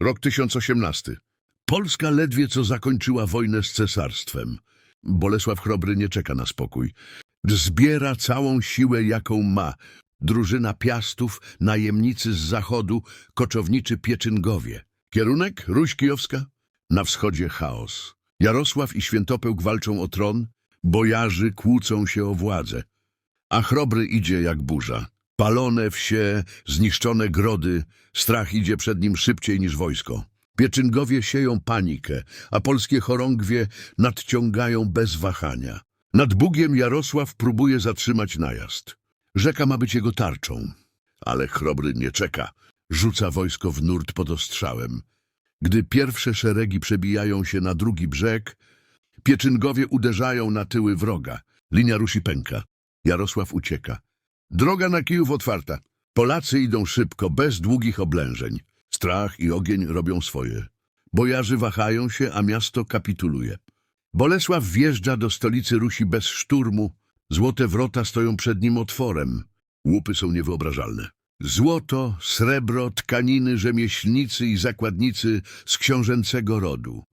Rok 1018. Polska ledwie co zakończyła wojnę z cesarstwem. Bolesław Chrobry nie czeka na spokój. Zbiera całą siłę, jaką ma. Drużyna Piastów, najemnicy z zachodu, koczowniczy Pieczyngowie. Kierunek? Ruś Kijowska? Na wschodzie chaos. Jarosław i Świętopełk walczą o tron, bojarzy kłócą się o władzę. A Chrobry idzie jak burza. Palone wsie, zniszczone grody, strach idzie przed nim szybciej niż wojsko. Pieczyngowie sieją panikę, a polskie chorągwie nadciągają bez wahania. Nad Bugiem Jarosław próbuje zatrzymać najazd. Rzeka ma być jego tarczą, ale Chrobry nie czeka. Rzuca wojsko w nurt pod ostrzałem. Gdy pierwsze szeregi przebijają się na drugi brzeg, Pieczyngowie uderzają na tyły wroga. Linia Rusi pęka. Jarosław ucieka. Droga na Kijów otwarta. Polacy idą szybko, bez długich oblężeń. Strach i ogień robią swoje. Bojarzy wahają się, a miasto kapituluje. Bolesław wjeżdża do stolicy Rusi bez szturmu. Złote wrota stoją przed nim otworem. Łupy są niewyobrażalne. Złoto, srebro, tkaniny, rzemieślnicy i zakładnicy z książęcego rodu.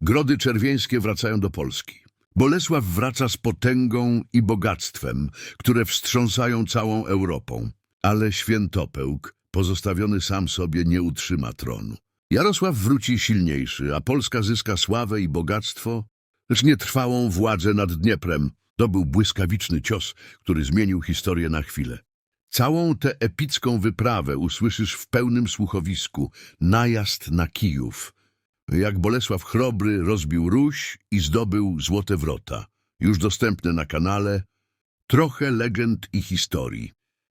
Grody czerwieńskie wracają do Polski. Bolesław wraca z potęgą i bogactwem, które wstrząsają całą Europą. Ale Świętopełk, pozostawiony sam sobie, nie utrzyma tronu. Jarosław wróci silniejszy, a Polska zyska sławę i bogactwo, lecz nietrwałą władzę nad Dnieprem. To był błyskawiczny cios, który zmienił historię na chwilę. Całą tę epicką wyprawę usłyszysz w pełnym słuchowisku. Najazd na Kijów. Jak Bolesław Chrobry rozbił Ruś i zdobył Złote Wrota. Już dostępne na kanale. Trochę legend i historii.